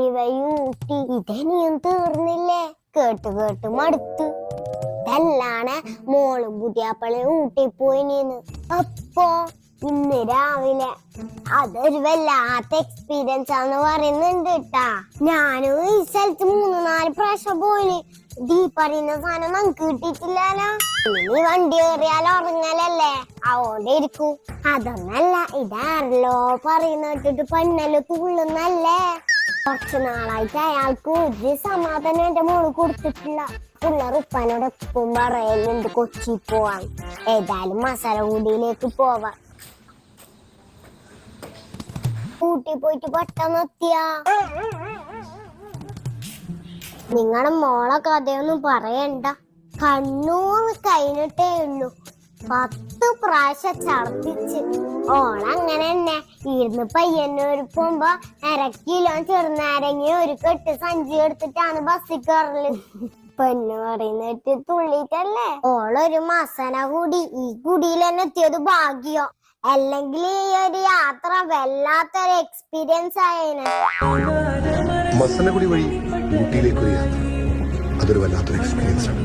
ഊട്ടി ഇതനിയും തീർന്നില്ലേ? കേട്ട് കേട്ട് മടുത്തു. ഇതല്ലാണ് മോളും പുതിയാപ്പളെ ഊട്ടി പോയിനിന്ന് അപ്പോ ഇന്ന് രാവിലെ അതൊരു വല്ലാത്ത എക്സ്പീരിയൻസ് ആണെന്ന് പറയുന്നുണ്ട് കേട്ടാ ഞാനും ഈ സ്ഥലത്ത് മൂന്ന് നാല് പ്രാവശ്യം പോയിന്. ദീ പറയുന്ന സാധനം നമുക്ക് കിട്ടിയിട്ടില്ലല്ലോ. ഇനി വണ്ടി കയറിയാൽ ഉറങ്ങലല്ലേ? അതുകൊണ്ട് ഇരിക്കൂ അതൊന്നല്ല ഇതാരല്ലോ പറയുന്ന കേട്ടിട്ട് പെണ്ണല്ലോ തുള്ളുന്നല്ലേ കുറച്ചു നാളായിട്ട് അയാൾക്ക് ഒരു സമാധാനം എന്റെ മോൾ കൊടുത്തിട്ടില്ല. പിള്ളേർ ഉപ്പാനോട് എപ്പം പറയുന്നുണ്ട് കൊച്ചി പോവാൻ. ഏതായാലും മസാല കൂടിയിലേക്ക് പോവാ. കൂട്ടി പോയിട്ട് പെട്ടെന്ന് എത്തിയാ? നിങ്ങളുടെ മോളെ കഥയൊന്നും പറയണ്ട. കണ്ണൂർ കഴിഞ്ഞിട്ടേ ഉള്ളൂ. പത്ത് പ്രാവശ്യം ഛർദിച്ച് ഓളങ്ങനെ തന്നെ ഇരുന്ന് പയ്യന്നൂർ പോകുമ്പോ അര കിലോ ചെറുനാരങ്ങ ഒരു കെട്ട് സഞ്ചി എടുത്തിട്ടാണ് ബസ്സിൽ കയറൽ. പെണ്ണ് പറയുന്നിട്ട് തുള്ളിട്ടല്ലേ? ഓളൊരു മസന കൂടി. ഈ കുടിയിൽ തന്നെ എത്തിയത് ഭാഗ്യം. അല്ലെങ്കിൽ ഈ ഒരു യാത്ര വല്ലാത്തൊരു എക്സ്പീരിയൻസ് ആയേനെ. മസനഗുടി വഴി ഊട്ടിയിലേക്ക് ഒരു യാത്ര. അതൊരു വല്ലാത്തൊരു എക്സ്പീരിയൻസ് ആണ്.